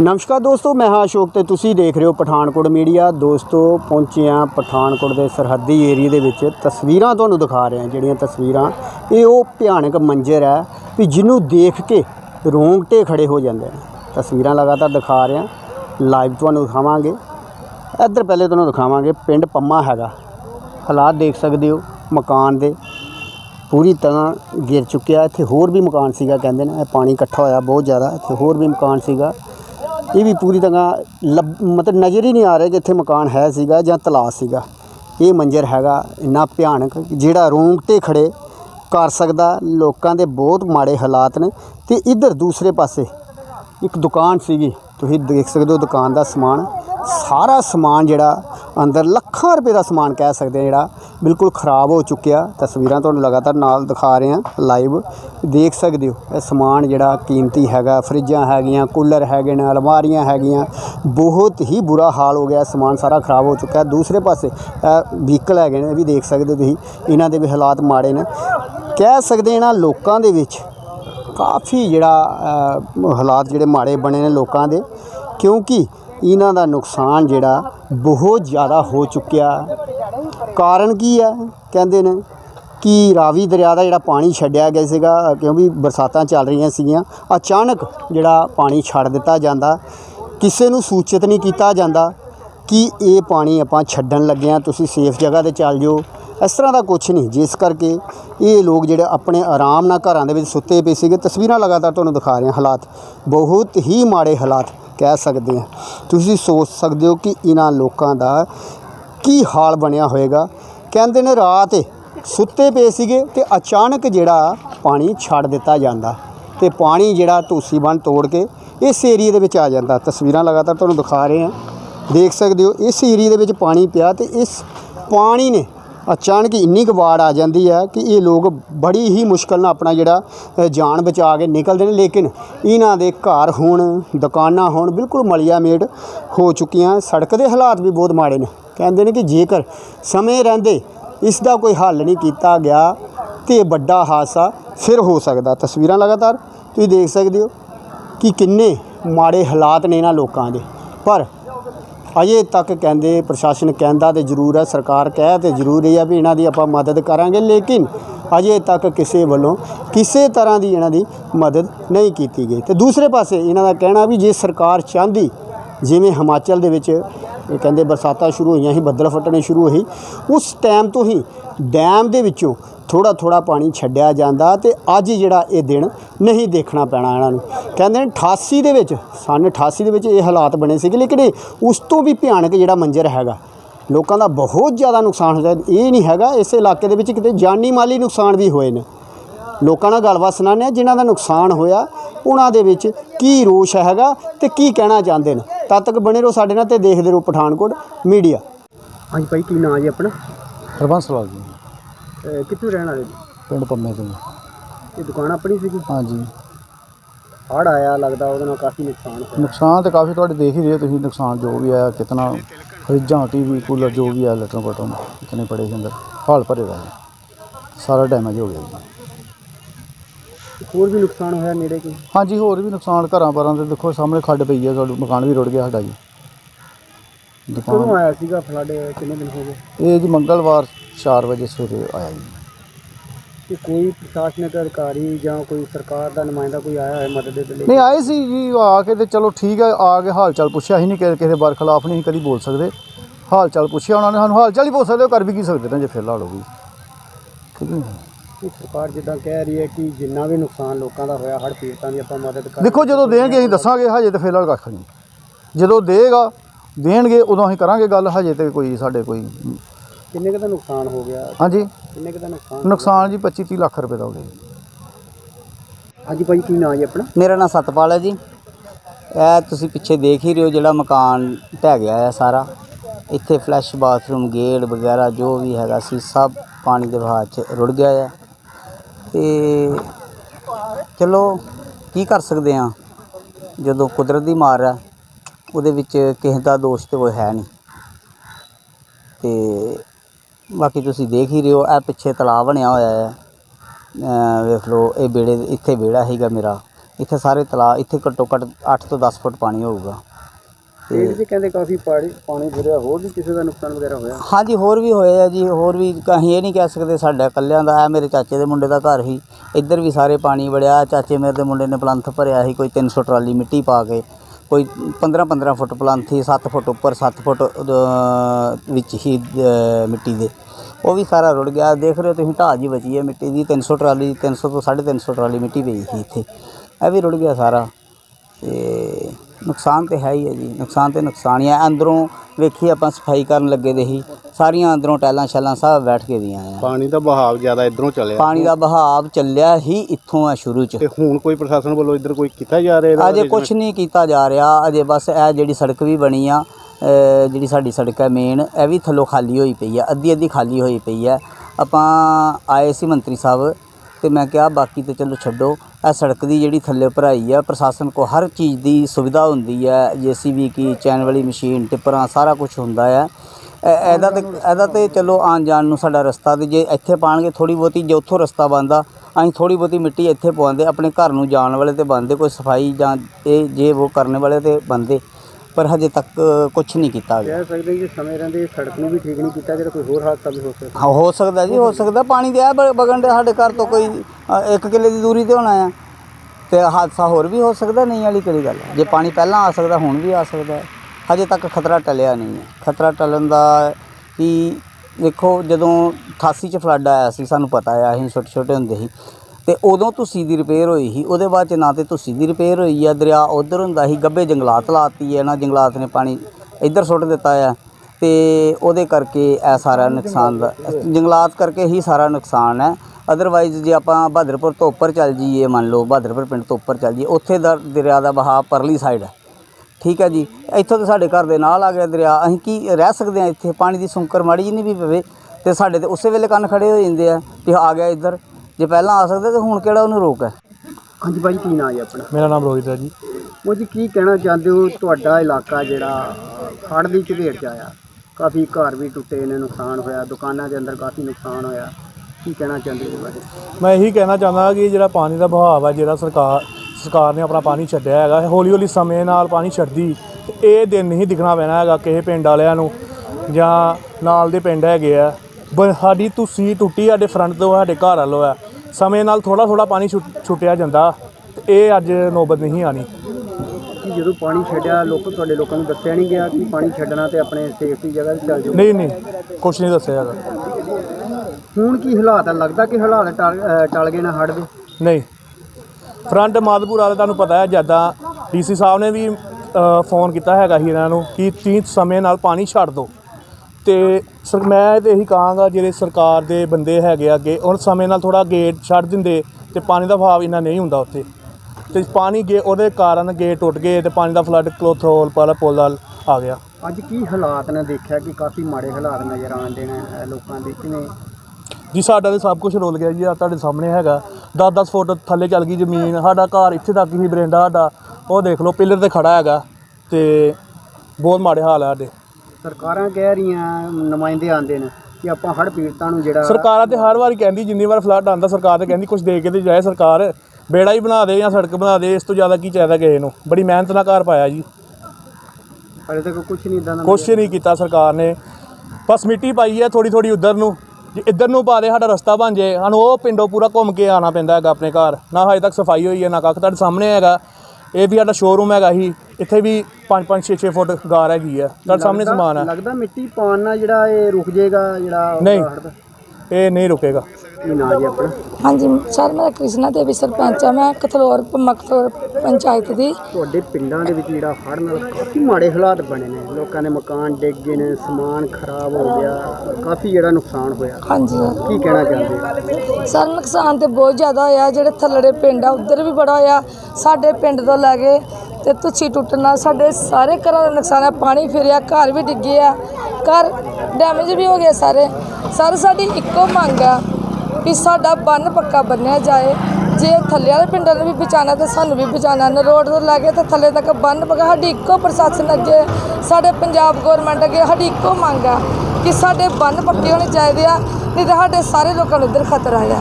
ਨਮਸਕਾਰ ਦੋਸਤੋ, ਮੈਂ ਹਾਂ ਅਸ਼ੋਕ ਤੇ ਤੁਸੀਂ ਦੇਖ ਰਹੇ ਹੋ ਪਠਾਨਕੋਟ ਮੀਡੀਆ। ਦੋਸਤੋ, ਪਹੁੰਚੇ ਹਾਂ ਪਠਾਨਕੋਟ ਦੇ ਸਰਹੱਦੀ ਏਰੀਆ ਦੇ ਵਿੱਚ। ਤਸਵੀਰਾਂ ਤੁਹਾਨੂੰ ਦਿਖਾ ਰਹੇ ਹਾਂ ਜਿਹੜੀਆਂ ਤਸਵੀਰਾਂ, ਇਹ ਉਹ ਭਿਆਨਕ ਮੰਜ਼ਰ ਹੈ ਵੀ ਜਿਹਨੂੰ ਦੇਖ ਕੇ ਰੋਂਗਟੇ ਖੜੇ ਹੋ ਜਾਂਦੇ ਨੇ। ਤਸਵੀਰਾਂ ਲਗਾਤਾਰ ਦਿਖਾ ਰਹੇ ਹਾਂ ਲਾਈਵ ਤੁਹਾਨੂੰ ਦਿਖਾਵਾਂਗੇ। ਇੱਧਰ ਪਹਿਲੇ ਤੁਹਾਨੂੰ ਦਿਖਾਵਾਂਗੇ, ਪਿੰਡ ਪੰਮਾ ਹੈਗਾ। ਹਾਲਾਤ ਦੇਖ ਸਕਦੇ ਹੋ, ਮਕਾਨ ਦੇ ਪੂਰੀ ਤਰ੍ਹਾਂ ਗਿਰ ਚੁੱਕਿਆ। ਇੱਥੇ ਹੋਰ ਵੀ ਮਕਾਨ ਸੀਗਾ, ਕਹਿੰਦੇ ਨੇ। ਇਹ ਪਾਣੀ ਇਕੱਠਾ ਹੋਇਆ ਬਹੁਤ ਜ਼ਿਆਦਾ, ਇੱਥੇ ਹੋਰ ਵੀ ਮਕਾਨ ਸੀਗਾ। ਇਹ ਵੀ ਪੂਰੀ ਤਰ੍ਹਾਂ ਲੱਭ- ਮਤਲਬ ਨਜ਼ਰ ਹੀ ਨਹੀਂ ਆ ਰਿਹਾ ਕਿ ਇੱਥੇ ਮਕਾਨ ਹੈ ਸੀਗਾ ਜਾਂ ਤਲਾਸ਼ ਸੀਗਾ। ਇਹ ਮੰਜ਼ਰ ਹੈਗਾ ਇੰਨਾ ਭਿਆਨਕ ਕਿ ਜਿਹੜਾ ਰੋਂਗਟੇ ਖੜੇ ਕਰ ਸਕਦਾ, ਲੋਕਾਂ ਦੇ ਬਹੁਤ ਮਾੜੇ ਹਾਲਾਤ ਨੇ। ਤੇ ਇੱਧਰ ਦੂਸਰੇ ਪਾਸੇ ਇੱਕ ਦੁਕਾਨ ਸੀਗੀ, ਤੁਸੀਂ ਦੇਖ ਸਕਦੇ ਹੋ ਦੁਕਾਨ ਦਾ ਸਮਾਨ। ਸਾਰਾ ਸਮਾਨ ਜਿਹੜਾ ਅੰਦਰ ਲੱਖਾਂ ਰੁਪਏ ਦਾ ਸਮਾਨ ਕਹਿ ਸਕਦੇ ਆ ਜਿਹੜਾ ਬਿਲਕੁਲ ਖਰਾਬ ਹੋ ਚੁੱਕਿਆ। ਤਸਵੀਰਾਂ ਤੁਹਾਨੂੰ ਲਗਾਤਾਰ ਨਾਲ ਦਿਖਾ ਰਹੇ ਹਾਂ ਲਾਈਵ ਦੇਖ ਸਕਦੇ ਹੋ, ਇਹ ਸਮਾਨ ਜਿਹੜਾ ਕੀਮਤੀ ਹੈਗਾ, ਫਰਿੱਜਾਂ ਹੈਗੀਆਂ, ਕੂਲਰ ਹੈਗੇ ਨੇ, ਅਲਮਾਰੀਆਂ ਹੈਗੀਆਂ। ਬਹੁਤ ਹੀ ਬੁਰਾ ਹਾਲ ਹੋ ਗਿਆ, ਸਮਾਨ ਸਾਰਾ ਖਰਾਬ ਹੋ ਚੁੱਕਾ ਦੂਸਰੇ ਪਾਸੇ ਵਹੀਕਲ ਹੈਗੇ ਨੇ, ਇਹ ਵੀ ਦੇਖ ਸਕਦੇ ਹੋ ਤੁਸੀਂ, ਇਹਨਾਂ ਦੇ ਵੀ ਹਾਲਾਤ ਮਾੜੇ ਨੇ। ਕਹਿ ਸਕਦੇ ਇਹਨਾਂ ਲੋਕਾਂ ਦੇ ਵਿੱਚ ਕਾਫੀ ਜਿਹੜਾ ਹਾਲਾਤ ਜਿਹੜੇ ਮਾੜੇ ਬਣੇ ਨੇ ਲੋਕਾਂ ਦੇ, ਕਿਉਂਕਿ ਇਹਨਾਂ ਦਾ ਨੁਕਸਾਨ ਜਿਹੜਾ ਬਹੁਤ ਜ਼ਿਆਦਾ ਹੋ ਚੁੱਕਿਆ। ਕਾਰਨ ਕੀ ਹੈ ਕਹਿੰਦੇ ਨੇ ਕਿ ਰਾਵੀ ਦਰਿਆ ਦਾ ਜਿਹੜਾ ਪਾਣੀ ਛੱਡਿਆ ਗਿਆ ਸੀਗਾ, ਕਿਉਂਕਿ ਬਰਸਾਤਾਂ ਚੱਲ ਰਹੀਆਂ ਸੀਗੀਆਂ, ਅਚਾਨਕ ਜਿਹੜਾ ਪਾਣੀ ਛੱਡ ਦਿੱਤਾ ਜਾਂਦਾ, ਕਿਸੇ ਨੂੰ ਸੂਚਿਤ ਨਹੀਂ ਕੀਤਾ ਜਾਂਦਾ ਕਿ ਇਹ ਪਾਣੀ ਆਪਾਂ ਛੱਡਣ ਲੱਗੇ ਹਾਂ, ਤੁਸੀਂ ਸੇਫ ਜਗ੍ਹਾ ਤੇ ਚੱਲ ਜਾਓ। ਇਸ ਤਰ੍ਹਾਂ ਦਾ ਕੁਝ ਨਹੀਂ, ਜਿਸ ਕਰਕੇ ਇਹ ਲੋਕ ਜਿਹੜੇ ਆਪਣੇ ਆਰਾਮ ਨਾਲ ਘਰਾਂ ਦੇ ਵਿੱਚ ਸੁੱਤੇ ਪਏ ਸੀਗੇ, ਤਸਵੀਰਾਂ ਲਗਾਤਾਰ ਤੁਹਾਨੂੰ ਦਿਖਾ ਰਹੇ ਹਾਂ, ਹਾਲਾਤ ਬਹੁਤ ਹੀ ਮਾੜੇ ਹਾਲਾਤ ਕਹਿ ਸਕਦੇ ਹਾਂ। ਤੁਸੀਂ ਸੋਚ ਸਕਦੇ ਹੋ ਕਿ ਇਹਨਾਂ ਲੋਕਾਂ ਦਾ ਕੀ ਹਾਲ ਬਣਿਆ ਹੋਏਗਾ? ਕਹਿੰਦੇ ਨੇ ਰਾਤ ਸੁੱਤੇ ਪਏ ਸੀਗੇ ਤੇ ਅਚਾਨਕ ਜਿਹੜਾ ਪਾਣੀ ਛੱਡ ਦਿੱਤਾ ਜਾਂਦਾ ਤੇ ਪਾਣੀ ਜਿਹੜਾ ਧੂਸੀ ਬੰਨ ਤੋੜ ਕੇ ਇਸ ਏਰੀਏ ਦੇ ਵਿੱਚ ਆ ਜਾਂਦਾ। ਤਸਵੀਰਾਂ ਲਗਾਤਾਰ ਤੁਹਾਨੂੰ ਦਿਖਾ ਰਹੇ ਹਾਂ। ਦੇਖ ਸਕਦੇ ਹੋ, ਇਸ ਏਰੀਏ ਦੇ ਵਿੱਚ ਪਾਣੀ ਪਿਆ ਤੇ ਇਸ ਪਾਣੀ ਨੇ ਅਚਾਨਕ ਇੰਨੀ ਕੁ ਬਾੜ ਆ ਜਾਂਦੀ ਹੈ ਕਿ ਇਹ ਲੋਕ ਬੜੀ ਹੀ ਮੁਸ਼ਕਲ ਨਾਲ ਆਪਣਾ ਜਿਹੜਾ ਜਾਨ ਬਚਾ ਕੇ ਨਿਕਲਦੇ ਨੇ। ਲੇਕਿਨ ਇਹਨਾਂ ਦੇ ਘਰ ਹੋਣ, ਦੁਕਾਨਾਂ ਹੋਣ ਬਿਲਕੁਲ ਮਲੀਆ ਮੇਟ ਹੋ ਚੁੱਕੀਆਂ। ਸੜਕ ਦੇ ਹਾਲਾਤ ਵੀ ਬਹੁਤ ਮਾੜੇ ਨੇ। ਕਹਿੰਦੇ ਨੇ ਕਿ ਜੇਕਰ ਸਮੇਂ ਰਹਿੰਦੇ ਇਸ ਦਾ ਕੋਈ ਹੱਲ ਨਹੀਂ ਕੀਤਾ ਗਿਆ ਤੇ ਵੱਡਾ ਹਾਦਸਾ ਫਿਰ ਹੋ ਸਕਦਾ। ਤਸਵੀਰਾਂ ਲਗਾਤਾਰ ਤੁਸੀਂ ਦੇਖ ਸਕਦੇ ਹੋ ਕਿ ਕਿੰਨੇ ਮਾੜੇ ਹਾਲਾਤ ਨੇ ਇਹਨਾਂ ਲੋਕਾਂ ਦੇ। ਪਰ ਅਜੇ ਤੱਕ ਕਹਿੰਦੇ ਪ੍ਰਸ਼ਾਸਨ ਕਹਿੰਦਾ ਤੇ ਜ਼ਰੂਰ ਹੈ, ਸਰਕਾਰ ਕਹਿ ਤੇ ਜ਼ਰੂਰ ਰਹੀ ਹੈ ਵੀ ਇਹਨਾਂ ਦੀ ਆਪਾਂ ਮਦਦ ਕਰਾਂਗੇ, ਲੇਕਿਨ ਅਜੇ ਤੱਕ ਕਿਸੇ ਵੱਲੋਂ ਕਿਸੇ ਤਰ੍ਹਾਂ ਦੀ ਇਹਨਾਂ ਦੀ ਮਦਦ ਨਹੀਂ ਕੀਤੀ ਗਈ। ਤੇ ਦੂਸਰੇ ਪਾਸੇ ਇਹਨਾਂ ਦਾ ਕਹਿਣਾ ਵੀ ਜੇ ਸਰਕਾਰ ਚਾਹੁੰਦੀ, ਜਿਵੇਂ ਹਿਮਾਚਲ ਦੇ ਵਿੱਚ ਇਹ ਕਹਿੰਦੇ ਬਰਸਾਤਾਂ ਸ਼ੁਰੂ ਹੋਈਆਂ ਸੀ, ਬੱਦਲ ਫਟਣੇ ਸ਼ੁਰੂ ਹੋਈ ਉਸ ਟਾਈਮ ਤੋਂ ਹੀ ਡੈਮ ਦੇ ਵਿੱਚੋਂ ਥੋੜਾ ਥੋੜਾ ਪਾਣੀ ਛੱਡਿਆ ਜਾਂਦਾ ਤੇ ਅੱਜ ਜਿਹੜਾ ਇਹ ਦਿਨ ਨਹੀਂ ਦੇਖਣਾ ਪੈਣਾ ਇਹਨਾਂ ਨੂੰ। ਕਹਿੰਦੇ ਨੇ 88 ਦੇ ਵਿੱਚ ਸਨ 88 ਦੇ ਵਿੱਚ ਇਹ ਹਾਲਾਤ ਬਣੇ ਸੀਗੇ, ਲੇਕਿਨ ਇਹ ਉਸ ਤੋਂ ਵੀ ਭਿਆਨਕ ਜਿਹੜਾ ਮੰਜ਼ਰ ਹੈਗਾ, ਲੋਕਾਂ ਦਾ ਬਹੁਤ ਜ਼ਿਆਦਾ ਨੁਕਸਾਨ ਹੋ ਇਹ ਨਹੀਂ ਹੈਗਾ, ਇਸ ਇਲਾਕੇ ਦੇ ਵਿੱਚ ਕਿਤੇ ਜਾਨੀ ਮਾਲੀ ਨੁਕਸਾਨ ਵੀ ਹੋਏ ਨੇ। ਲੋਕਾਂ ਨਾਲ ਗੱਲਬਾਤ ਸੁਣਾਉਂਦੇ ਹਾਂ ਜਿਨ੍ਹਾਂ ਦਾ ਨੁਕਸਾਨ ਹੋਇਆ ਉਹਨਾਂ ਦੇ ਵਿੱਚ ਕੀ ਰੋਸ਼ ਹੈਗਾ ਤੇ ਕੀ ਕਹਿਣਾ ਚਾਹੁੰਦੇ ਨੇ? ਤਦ ਤੱਕ ਬਣੇ ਰਹੋ ਸਾਡੇ ਨਾਲ ਤੇ ਦੇਖਦੇ ਰਹੋ ਪਠਾਨਕੋਟ ਮੀਡੀਆ। ਹਾਂਜੀ ਭਾਈ ਕੀ ਨਾਂ ਜੀ ਆਪਣਾ? ਹਰਬੰਸ ਲਾਲ ਜੀ। ਕਿੱਥੋਂ ਰਹਿਣ ਵਾਲੇ ਜੀ? ਪਿੰਡ ਪੰਮੇ ਤੋਂ। ਇਹ ਦੁਕਾਨ ਆਪਣੀ ਸੀਗੀ? ਹਾਂਜੀ। ਹੜ ਆਇਆ ਲੱਗਦਾ ਉਹਦੇ ਨਾਲ ਕਾਫੀ ਨੁਕਸਾਨ ਹੋਇਆ। ਨੁਕਸਾਨ ਤਾਂ ਕਾਫੀ ਤੁਹਾਡੇ ਦੇਖ ਹੀ ਰਹੇ ਹੋ ਤੁਸੀਂ ਨੁਕਸਾਨ ਜੋ ਵੀ ਆਇਆ ਕਿਤਨਾ ਫਰਿੱਜਾਂ ਟੀਵੀ ਕੂਲਰ ਜੋ ਵੀ ਆ ਲਟਣ ਪਟਣ ਕਿਤਨੇ ਪੜੇ ਸੀ ਅੰਦਰ। ਹਾਲ ਭਰੇ ਦਾ ਹੈ। ਸਾਰਾ ਡੈਮੇਜ ਹੋ ਗਿਆ ਜੀ। ਹੋਰ ਵੀ ਨੁਕਸਾਨ ਹੋਇਆ ਨੇੜੇ ਕੋਈ? ਹਾਂਜੀ ਹੋਰ ਵੀ ਨੁਕਸਾਨ ਘਰਾਂ ਪਰਾਂ ਦੇ ਦੇਖੋ ਸਾਹਮਣੇ ਖੱਡ ਪਈ ਹੈ ਸਾਡਾ ਮਕਾਨ ਵੀ ਰੁੜ ਗਿਆ ਸਾਡਾ ਜੀ। ਕਦੋਂ ਦੁਕਾਨ ਆਇਆ ਸੀਗਾ ਫਲੱਡ? ਕਿੰਨੇ ਦਿਨ ਹੋ ਗਏ? ਇਹ ਜੀ ਮੰਗਲਵਾਰ 4 ਵਜੇ ਸਵੇਰੇ ਆਇਆ ਜੀ। ਕਿ ਕੋਈ ਪ੍ਰਸ਼ਾਸਨਿਕ ਅਧਿਕਾਰੀ ਜਾਂ ਕੋਈ ਸਰਕਾਰ ਦਾ ਨੁਮਾਇੰਦਾ ਕੋਈ ਆਇਆ ਹੈ ਮਦਦ ਦੇ ਲਈ? ਨਹੀਂ ਆਏ ਸੀ ਜੀ ਆ ਕੇ ਤੇ ਚਲੋ ਠੀਕ ਹੈ ਆ ਕੇ ਹਾਲ ਚਾਲ ਪੁੱਛਿਆ ਹੀ ਨਹੀਂ ਕਿ ਕਿਸੇ ਬਾਰ ਖਿਲਾਫ ਨਹੀਂ ਕਦੀ ਬੋਲ ਸਕਦੇ। ਹਾਲ ਚਾਲ ਪੁੱਛਿਆ ਉਹਨਾਂ ਨੇ ਸਾਨੂੰ ਹਾਲ ਚਾਲ ਹੀ ਪੁੱਛ ਸਕਦੇ ਹੋ ਕਰ ਵੀ ਕੀ ਸਕਦੇ ਨੇ ਜੇ ਫਿਰ ਹਾਲ ਹੋਊਗੀ ਠੀਕ ਹੈ ਕਿ ਸਰਕਾਰ ਜਿੱਦਾਂ ਕਹਿ ਰਹੀ ਹੈ ਕਿ ਜਿੰਨਾ ਵੀ ਨੁਕਸਾਨ ਲੋਕਾਂ ਦਾ ਹੋਇਆ ਹੜ ਪੀੜਤਾਂ ਦੀ ਆਪਾਂ ਮਦਦ ਕਰ ਦੇਖੋ ਜਦੋਂ ਦੇਣਗੇ ਅਸੀਂ ਦੱਸਾਂਗੇ ਹਜੇ ਤੇ ਫਿਲਹਾਲ ਕੱਖ ਨਹੀਂ। ਜਦੋਂ ਦੇਗਾ ਦੇਣਗੇ ਉਦੋਂ ਅਸੀਂ ਕਰਾਂਗੇ ਗੱਲ ਹਜੇ ਤੇ ਕੋਈ ਸਾਡੇ ਕੋਈ ਕਿੰਨੇ ਕੁ ਦਾ ਨੁਕਸਾਨ ਹੋ ਗਿਆ? ਹਾਂਜੀ। ਕਿੰਨੇ ਕੁ ਦਾ ਨੁਕਸਾਨ ਨੁਕਸਾਨ ਜੀ 25 30 ਲੱਖ ਰੁਪਏ ਦਾ ਹੋ ਗਿਆ ਜੀ। ਹਾਂਜੀ ਭਾਈ ਕੀ ਨਾਂ ਜੀ ਆਪਣਾ? ਮੇਰਾ ਨਾਮ ਸਤਪਾਲ ਹੈ ਜੀ। ਇਹ ਤੁਸੀਂ ਪਿੱਛੇ ਦੇਖ ਹੀ ਰਹੇ ਹੋ ਜਿਹੜਾ ਮਕਾਨ ਢਹਿ ਗਿਆ ਹੈ ਸਾਰਾ। ਇੱਥੇ ਫਲੈਸ਼ ਬਾਥਰੂਮ ਗੇਟ ਵਗੈਰਾ ਜੋ ਵੀ ਹੈਗਾ ਸੀ ਸਭ ਪਾਣੀ ਦੇ ਵਹਾਅ 'ਚ ਰੁੜ ਗਿਆ ਹੈ। ਤੇ ਚਲੋ, ਕੀ ਕਰ ਸਕਦੇ ਹਾਂ? ਜਦੋਂ ਕੁਦਰਤ ਦੀ ਮਾਰ ਹੈ, ਉਹਦੇ ਵਿੱਚ ਕਿਸੇ ਦਾ ਦੋਸ਼ ਤਾਂ ਕੋਈ ਹੈ ਨਹੀਂ। ਅਤੇ ਬਾਕੀ ਤੁਸੀਂ ਦੇਖ ਹੀ ਰਹੇ ਹੋ, ਇਹ ਪਿੱਛੇ ਤਲਾਅ ਬਣਿਆ ਹੋਇਆ ਹੈ। ਵੇਖ ਲਓ, ਇਹ ਵਿਹੜੇ ਇੱਥੇ ਵਿਹੜਾ ਸੀਗਾ ਮੇਰਾ। ਇੱਥੇ ਸਾਰੇ ਤਲਾ ਇੱਥੇ ਘੱਟੋ ਘੱਟ ਅੱਠ ਤੋਂ ਦਸ ਫੁੱਟ ਪਾਣੀ ਹੋਊਗਾ। 'ਚ ਕਹਿੰਦੇ ਕਾਫੀ ਪਾਣੀ ਹੋਰ ਵੀ ਕਿਸੇ ਦਾ ਨੁਕਸਾਨ ਵਗੈਰਾ ਹੋਇਆ? ਹਾਂਜੀ ਹੋਰ ਵੀ ਹੋਏ ਆ ਜੀ ਹੋਰ ਵੀ ਅਸੀਂ ਇਹ ਨਹੀਂ ਕਹਿ ਸਕਦੇ ਸਾਡਾ ਇਕੱਲਿਆਂ ਦਾ ਹੈ ਮੇਰੇ ਚਾਚੇ ਦੇ ਮੁੰਡੇ ਦਾ ਘਰ ਹੀ ਇੱਧਰ ਵੀ ਸਾਰੇ ਪਾਣੀ ਵੜਿਆ ਚਾਚੇ ਮੇਰੇ ਦੇ ਮੁੰਡੇ ਨੇ ਪਲੰਥ ਭਰਿਆ ਸੀ ਕੋਈ 300 ਟਰਾਲੀ ਮਿੱਟੀ ਪਾ ਕੇ ਕੋਈ 15 15 ਫੁੱਟ ਪਲੰਥੀ 7 ਫੁੱਟ ਉੱਪਰ 7 ਫੁੱਟ ਵਿੱਚ ਹੀ ਮਿੱਟੀ ਦੇ। ਉਹ ਵੀ ਸਾਰਾ ਰੁੜ ਗਿਆ ਦੇਖ ਰਹੇ ਹੋ ਤੁਸੀਂ ਢਾਹ ਜੀ ਬਚੀ ਹੈ ਮਿੱਟੀ ਦੀ 300 ਟਰਾਲੀ 300 ਤੋਂ 350 ਟਰਾਲੀ ਮਿੱਟੀ ਪਈ ਸੀ ਇੱਥੇ। ਇਹ ਵੀ ਰੁੜ ਗਿਆ ਸਾਰਾ ਤੇ ਨੁਕਸਾਨ ਤੇ ਹੈ ਹੀ ਹੈ ਜੀ। ਨੁਕਸਾਨ ਤੇ ਨੁਕਸਾਨ ਹੀ ਹੈ। ਅੰਦਰੋਂ ਵੇਖੀ ਆਪਾਂ ਸਫ਼ਾਈ ਕਰਨ ਲੱਗੇ ਦੇ ਸੀ ਸਾਰੀਆਂ ਅੰਦਰੋਂ ਟੈਲਾਂ ਛੈਲਾਂ ਸਭ ਬੈਠ ਕੇ ਦੀਆਂ ਆ। ਪਾਣੀ ਦਾ ਬਹਾਵ ਜ਼ਿਆਦਾ ਇਧਰੋਂ ਚੱਲਿਆ। ਪਾਣੀ ਦਾ ਬਹਾਵ ਚੱਲਿਆ ਹੀ ਇੱਥੋਂ ਆ ਸ਼ੁਰੂ ਚ। ਤੇ ਹੁਣ ਕੋਈ ਪ੍ਰਸ਼ਾਸਨ ਵੱਲੋਂ ਇੱਧਰ ਕੋਈ ਕੀਤਾ ਜਾ ਰਿਹਾ ਇਹਦਾ ਅਜੇ ਕੁਝ ਨਹੀਂ ਕੀਤਾ ਜਾ ਰਿਹਾ। ਅਜੇ ਬਸ ਇਹ ਜਿਹੜੀ ਸੜਕ ਵੀ ਬਣੀ ਆ ਜਿਹੜੀ ਸਾਡੀ ਸੜਕ ਹੈ ਮੇਨ ਇਹ ਵੀ ਥੱਲੋਂ ਖਾਲੀ ਹੋਈ ਪਈ ਆ। ਅੱਧੀ ਅੱਧੀ ਖਾਲੀ ਹੋਈ ਪਈ ਆ। ਆਪਾਂ ਆਏ ਸੀ ਮੰਤਰੀ ਸਾਹਿਬ ਤੇ ਮੈਂ ਕਿਹਾ ਬਾਕੀ ਤੇ ਚਲੋ ਛੱਡੋ। ਇਹ ਸੜਕ ਦੀ ਜਿਹੜੀ ਥੱਲੇ ਭਰਾਈ ਆ, ਪ੍ਰਸ਼ਾਸਨ ਕੋ ਹਰ ਚੀਜ਼ ਦੀ ਸੁਵਿਧਾ ਹੁੰਦੀ ਹੈ ਜੀਸੀਬੀ ਕੀ, ਚੈਨ ਵਾਲੀ ਮਸ਼ੀਨ, ਟਿੱਪਰਾਂ, ਸਾਰਾ ਕੁਝ ਹੁੰਦਾ ਹੈ ਇਹ- ਇਹਦਾ ਤੇ ਇਹਦਾ ਤੇ ਚਲੋ ਆਉਣ ਜਾਣ ਨੂੰ ਸਾਡਾ ਰਸਤਾ ਤੇ ਜੇ ਇੱਥੇ ਪਾਣਗੇ ਥੋੜੀ ਬਹੁਤੀ, ਜੇ ਉੱਥੋਂ ਰਸਤਾ ਬੰਦਾ ਅਸੀਂ ਥੋੜੀ ਬਹੁਤੀ ਮਿੱਟੀ ਇੱਥੇ ਪਵਾਉਂਦੇ, ਆਪਣੇ ਘਰ ਨੂੰ ਜਾਣ ਵਾਲੇ ਤੇ ਬੰਦੇ ਕੋਈ ਸਫ਼ਾਈ ਜਾਂ ਇਹ, ਜੇ ਉਹ ਕਰਨ ਵਾਲੇ ਤੇ ਬੰਦੇ ਪਰ ਹਜੇ ਤੱਕ ਕੁਝ ਨਹੀਂ ਕੀਤਾ ਗਿਆ ਕਹਿ ਸਕਦੇ ਕਿ ਸਮੇਂ ਰਹਿੰਦੇ ਸੜਕ ਨੂੰ ਵੀ ਠੀਕ ਨਹੀਂ ਕੀਤਾ ਜਿਹੜਾ ਕੋਈ ਹੋਰ ਹਾਦਸਾ ਵੀ ਹੋ ਸਕਦਾ। ਹਾਂ, ਹੋ ਸਕਦਾ ਜੀ ਹੋ ਸਕਦਾ। ਪਾਣੀ ਦੇ ਆ ਬਗਣ ਦੇ ਸਾਡੇ ਘਰ ਤੋਂ ਕੋਈ ਅ, ਇੱਕ ਕਿੱਲੇ ਦੀ ਦੂਰੀ ਤੇ ਹੋਣਾ ਆ। ਤੇ ਹਾਦਸਾ ਹੋਰ ਵੀ ਹੋ ਸਕਦਾ ਨਹੀਂ ਵਾਲੀ ਕਿਹੜੀ ਗੱਲ ਹੈ ਜੇ ਪਾਣੀ ਪਹਿਲਾਂ ਆ ਸਕਦਾ ਹੁਣ ਵੀ ਆ ਸਕਦਾ। ਹੈ ਹਜੇ ਤੱਕ ਖਤਰਾ ਟਲਿਆ ਨਹੀਂ ਹੈ ਖਤਰਾ ਟਲਣ ਦਾ ਕਿ ਦੇਖੋ ਜਦੋਂ 88 ਚ ਫਲੱਡ ਆਇਆ ਸੀ ਸਾਨੂੰ ਪਤਾ ਆ ਅਸੀਂ ਛੋਟੇ ਛੋਟੇ ਹੁੰਦੇ ਸੀ। ਤੇ ਉਦੋਂ ਤੁਸੀਂ ਦੀ ਰਿਪੇਅਰ ਹੋਈ ਸੀ, ਉਹਦੇ ਬਾਅਦ ਚ ਨਾ ਤੇ ਤੁਸੀਂ ਦੀ ਰਿਪੇਅਰ ਹੋਈ ਆ, ਦਰਿਆ ਉਧਰ ਹੁੰਦਾ ਸੀ, ਗੱਬੇ ਜੰਗਲਾਤ ਲਾਤੀ ਹੈ ਨਾ, ਜੰਗਲਾਤ ਨੇ ਪਾਣੀ ਇੱਧਰ ਸੁੱਟ ਦਿੱਤਾ ਆ, ਤੇ ਉਹਦੇ ਕਰਕੇ ਇਹ ਸਾਰਾ ਨੁਕਸਾਨ ਦਾ, ਜੰਗਲਾਤ ਕਰਕੇ ਹੀ ਸਾਰਾ ਨੁਕਸਾਨ ਹੈ। ਅਦਰਵਾਈਜ਼ ਜੇ ਆਪਾਂ ਬਹਾਦਰਪੁਰ ਤੋਂ ਉੱਪਰ ਚੱਲ ਜਾਈਏ, ਮੰਨ ਲਓ ਬਹਾਦਰਪੁਰ ਪਿੰਡ ਤੋਂ ਉੱਪਰ ਚੱਲ ਜਾਈਏ, ਉੱਥੇ ਦਾ ਦਰਿਆ ਦਾ ਬਹਾਅ ਪਰਲੀ ਸਾਈਡ ਹੈ। ਠੀਕ ਹੈ ਜੀ, ਇੱਥੋਂ ਤਾਂ ਸਾਡੇ ਘਰ ਦੇ ਨਾਲ ਆ ਗਿਆ ਦਰਿਆ, ਅਸੀਂ ਕੀ ਰਹਿ ਸਕਦੇ ਹਾਂ ਇੱਥੇ? ਪਾਣੀ ਦੀ ਸੁੰਕਰ ਮਾੜੀ ਜਿਹੀ ਨਹੀਂ ਵੀ ਪਵੇ, ਤੇ ਸਾਡੇ ਤੇ ਉਸੇ ਵੇਲੇ ਕੰਨ ਖੜੇ ਹੋ ਜਾਂਦੇ ਆ ਕਿ ਆ ਗਿਆ ਇੱਧਰ। ਜੇ ਪਹਿਲਾਂ ਆ ਸਕਦੇ ਤੇ ਹੁਣ ਕਿਹੜਾ ਉਹਨੂੰ ਰੋਕ ਹੈ? ਹਾਂਜੀ ਭਾਈ ਕੀ ਨਾਂ ਹੈ ਆਪਣਾ? ਮੇਰਾ ਨਾਮ ਰੋਹਿਤ ਹੈ ਜੀ। ਉਹ ਜੀ ਕੀ ਕਹਿਣਾ ਚਾਹੁੰਦੇ ਹੋ? ਤੁਹਾਡਾ ਇਲਾਕਾ ਜਿਹੜਾ ਹੜ੍ਹ ਦੀ ਝਵੇਟ 'ਚ ਆਇਆ। ਕਾਫੀ ਘਰ ਵੀ ਟੁੱਟੇ ਨੇ ਨੁਕਸਾਨ ਹੋਇਆ ਦੁਕਾਨਾਂ ਦੇ ਅੰਦਰ ਕਾਫੀ ਨੁਕਸਾਨ ਹੋਇਆ। ਕੀ ਕਹਿਣਾ ਚਾਹੁੰਦੇ ਹੋ ਬਾਰੇ ਮੈਂ ਇਹੀ ਕਹਿਣਾ ਚਾਹੁੰਦਾ ਕਿ ਜਿਹੜਾ ਪਾਣੀ ਦਾ ਬਹਾਵ ਹੈ ਜਿਹੜਾ ਸਰਕਾਰ ਸਰਕਾਰ ਨੇ ਆਪਣਾ ਪਾਣੀ ਛੱਡਿਆ ਹੈਗਾ ਹੌਲੀ ਹੌਲੀ ਸਮੇਂ ਨਾਲ ਪਾਣੀ ਛੱਡਦੀ ਤੇ ਇਹ ਦਿਨ ਨਹੀਂ ਦਿਖਣਾ ਪੈਣਾ ਹੈਗਾ ਕਿਸੇ ਪਿੰਡ ਵਾਲਿਆਂ ਨੂੰ ਜਾਂ ਨਾਲ ਦੇ ਪਿੰਡ ਹੈਗੇ ਆ। ਬ ਸਾਡੀ ਤੁਸੀਂ ਟੁੱਟੀ ਸਾਡੇ ਫਰੰਟ ਤੋਂ ਸਾਡੇ ਘਰ ਵੱਲੋਂ ਆ ਸਮੇਂ ਨਾਲ ਥੋੜਾ ਥੋੜਾ ਪਾਣੀ ਛੁੱਟ- ਛੁੱਟਿਆ ਜਾਂਦਾ ਤੇ ਇਹ ਅੱਜ ਨੌਬਤ ਨਹੀਂ ਆਣੀ ਕਿ ਜਦੋਂ ਪਾਣੀ ਛੱਡਿਆ ਲੋਕ ਤੁਹਾਡੇ ਲੋਕਾਂ ਨੂੰ ਦੱਸਿਆ ਨਹੀਂ ਗਿਆ ਕਿ ਪਾਣੀ ਛੱਡਣਾ ਤੇ ਆਪਣੇ ਸੇਫਟੀ ਜਗ੍ਹਾ ਤੇ ਚੱਲ ਜਾਓ? ਨਹੀਂ ਨਹੀਂ ਕੁਛ ਨਹੀਂ ਦੱਸਿਆ ਹੈਗਾ। ਹੁਣ ਕੀ ਹਾਲਾਤ ਆ? ਲੱਗਦਾ ਕਿ ਹਾਲਾਤ ਟਲ ਗਏ ਨਾ ਹੜ੍ਹ ਦੇ? ਨਹੀਂ। ਫਰੰਟ ਮਾਦਪੁਰ ਵਾਲੇ ਤੁਹਾਨੂੰ ਪਤਾ ਹੈ ਜਿੱਦਾਂ ਡੀਸੀ ਸਾਹਿਬ ਨੇ ਵੀ ਅ, ਫੋਨ ਕੀਤਾ ਹੈਗਾ ਸੀ ਇਹਨਾਂ ਨੂੰ ਕਿ ਤੁਸੀਂ ਸਮੇਂ ਨਾਲ ਪਾਣੀ ਛੱਡ ਦਿਓ। ਤੇ ਸਰ ਮੈਂ ਤੇ ਇਹੀ ਕਹਾਂਗਾ ਜਿਹੜੇ ਸਰਕਾਰ ਦੇ ਬੰਦੇ ਹੈਗੇ ਆ ਅੱਗੇ ਉਹਨਾਂ ਸਮੇਂ ਨਾਲ ਥੋੜਾ ਗੇਟ ਛੱਡ ਦਿੰਦੇ ਤੇ ਪਾਣੀ ਦਾ ਵਹਾਅ ਇੰਨਾ ਨਹੀਂ ਹੁੰਦਾ ਉੱਥੇ। ਤੇ ਪਾਣੀ ਗੇ ਉਹਦੇ ਕਾਰਨ ਗੇਟ ਟੁੱਟ ਗਏ ਤੇ ਪਾਣੀ ਦਾ ਫਲੱਡ ਕਲੋਥੋਲ ਪਾਲਾ ਪੁੱਲ ਆ ਗਿਆ। ਅੱਜ ਕੀ ਹਾਲਾਤ ਨੇ ਦੇਖਿਆ ਕਿ ਕਾਫੀ ਮਾੜੇ ਹਾਲਾਤ ਨਜ਼ਰ ਆਉਂਦੇ ਨੇ ਲੋਕਾਂ ਦੇ ਕਿਵੇਂ? ਜੀ ਸਾਡਾ ਤੇ ਸਭ ਕੁਝ ਰੁਲ ਗਿਆ ਜੀ ਆ ਤੁਹਾਡੇ ਸਾਹਮਣੇ ਹੈਗਾ। 10-10 ਫੁੱਟ ਥੱਲੇ ਚੱਲ ਗਈ ਜ਼ਮੀਨ ਸਾਡਾ ਘਰ ਇੱਥੇ ਤੱਕ ਹੀ ਬਰੇਂਡਾ ਸਾਡਾ ਉਹ ਦੇਖ ਲਓ ਪਿੱਲਰ ਤੇ ਖੜਾ ਹੈਗਾ ਤੇ ਬਹੁਤ ਮਾੜੇ ਹਾਲ ਆ ਸਾਡੇ। ਸਰਕਾਰਾਂ ਕਹਿ ਰਹੀਆਂ ਨੁਮਾਇੰਦੇ ਆਉਂਦੇ ਨੇ ਕਿ ਆਪਾਂ ਹੜ੍ਹ ਪੀੜਤਾਂ ਨੂੰ ਜਿਹੜਾ ਸਰਕਾਰਾਂ ਤੇ ਹਰ ਵਾਰੀ ਕਹਿੰਦੀ ਜਿੰਨੀ ਵਾਰ ਫਲੱਡ ਆਉਂਦਾ ਸਰਕਾਰ ਤੇ ਕਹਿੰਦੀ ਕੁਝ ਦੇ ਕੇ ਤੇ ਜਾਏ ਸਰਕਾਰ। ਬੇੜਾ ਹੀ ਬਣਾ ਦੇ ਜਾਂ ਸੜਕ ਬਣਾ ਦੇ ਇਸ ਤੋਂ ਜ਼ਿਆਦਾ ਕੀ ਚਾਹੀਦਾ ਕਿਸੇ ਨੂੰ? ਬੜੀ ਮਿਹਨਤ ਨਾਲ ਘਰ ਪਾਇਆ ਜੀ। ਹਲੇ ਤੱਕ ਕੁਝ ਨਹੀਂ ਇਦਾਂ ਦਾ ਕੁਛ ਨਹੀਂ ਕੀਤਾ ਸਰਕਾਰ ਨੇ। ਬਸ ਮਿੱਟੀ ਪਾਈ ਹੈ ਥੋੜੀ ਥੋੜੀ ਉਧਰ ਨੂੰ। ਜੇ ਇੱਧਰ ਨੂੰ ਪਾ ਦੇ ਸਾਡਾ ਰਸਤਾ ਬਣ ਜੇ। ਸਾਨੂੰ ਉਹ ਪਿੰਡੋਂ ਪੂਰਾ ਘੁੰਮ ਕੇ ਆਣਾ ਪੈਂਦਾ ਹੈਗਾ ਆਪਣੇ ਘਰ। ਨਾ ਹਜੇ ਤੱਕ ਸਫ਼ਾਈ ਹੋਈ ਹੈ ਨਾ ਕੱਖ। ਤੁਹਾਡੇ ਸਾਹਮਣੇ ਹੈਗਾ। ਇਹ ਵੀ ਸਾਡਾ ਸ਼ੋਰੂਮ ਹੈਗਾ ਹੀ ਇੱਥੇ ਵੀ 5 5 6 6 ਫੁੱਟ ਗਾਰ ਹੈਗੀ ਹੈ ਤੁਹਾਡੇ ਸਾਹਮਣੇ ਸਮਾਨ ਹੈ ਲੱਗਦਾ ਮਿੱਟੀ ਪਾਉਣ ਨਾਲ ਜਿਹੜਾ ਇਹ ਰੁਕ ਜਾਏਗਾ ਜਿਹੜਾ ਨਹੀਂ। ਇਹ ਨਹੀਂ ਰੁਕੇਗਾ। ਕੀ ਨਾਂ ਜੀ ਆਪਣਾ? ਹਾਂਜੀ ਸਰ ਮੇਰਾ ਕ੍ਰਿਸ਼ਨਾ ਦੇਵੀ ਸਰਪੰਚ ਆ ਮੈਂ ਕਥਲੋਰ ਮਕਤਲੋਰ ਪੰਚਾਇਤ ਦੀ। ਤੁਹਾਡੇ ਪਿੰਡਾਂ ਦੇ ਵਿੱਚ ਜਿਹੜਾ ਹੜ੍ਹ ਨਾਲ ਕਾਫੀ ਮਾੜੇ ਹਾਲਾਤ ਬਣੇ ਨੇ। ਲੋਕਾਂ ਦੇ ਮਕਾਨ ਡਿੱਗ ਗਏ ਨੇ ਸਮਾਨ ਖਰਾਬ ਹੋ ਗਿਆ ਕਾਫੀ ਜਿਹੜਾ ਨੁਕਸਾਨ ਹੋਇਆ। ਹਾਂਜੀ। ਸਰ ਕੀ ਕਹਿਣਾ ਚਾਹੁੰਦੇ ਹੋ? ਸਰ ਨੁਕਸਾਨ ਤੇ ਬਹੁਤ ਜ਼ਿਆਦਾ ਹੋਇਆ। ਜਿਹੜੇ ਥੱਲੜੇ ਪਿੰਡ ਆ ਉਧਰ ਵੀ ਬੜਾ ਹੋਇਆ। ਸਾਡੇ ਪਿੰਡ ਤੋਂ ਲੈ ਕੇ ਤੇ ਤੁਸੀਂ ਟੁੱਟਣਾ ਸਾਡੇ ਸਾਰੇ ਘਰਾਂ ਦਾ ਨੁਕਸਾਨ ਆ। ਪਾਣੀ ਫਿਰਿਆ ਘਰ ਵੀ ਡਿੱਗੇ ਆ। ਘਰ ਡੈਮੇਜ ਵੀ ਹੋ ਗਏ ਸਾਰੇ। ਸਰ ਸਾਡੀ ਇੱਕੋ ਮੰਗ ਆ ਕਿ ਸਾਡਾ ਬੰਨ ਪੱਕਾ ਬੰਨਿਆ ਜਾਏ। ਜੇ ਥੱਲੇ ਵਾਲੇ ਪਿੰਡਾਂ ਨੂੰ ਵੀ ਬਚਾਉਣਾ ਤੇ ਸਾਨੂੰ ਵੀ ਬਚਾਉਣਾ। ਨਰੋਡ ਤੋਂ ਲੈ ਕੇ ਤੇ ਥੱਲੇ ਤੱਕ ਬੰਨ ਪੱਕਾ। ਸਾਡੀ ਇੱਕੋ ਪ੍ਰਸ਼ਾਸਨ ਅੱਗੇ, ਸਾਡੇ ਪੰਜਾਬ ਗਵਰਨਮੈਂਟ ਅੱਗੇ, ਸਾਡੀ ਇੱਕੋ ਮੰਗ ਆ ਕਿ ਸਾਡੇ ਬੰਨ ਪੱਕੇ ਹੋਣੇ ਚਾਹੀਦੇ ਆ, ਨਹੀਂ ਤਾਂ ਸਾਡੇ ਸਾਰੇ ਲੋਕਾਂ ਨੂੰ ਇੱਧਰ ਖਤਰਾ ਆ।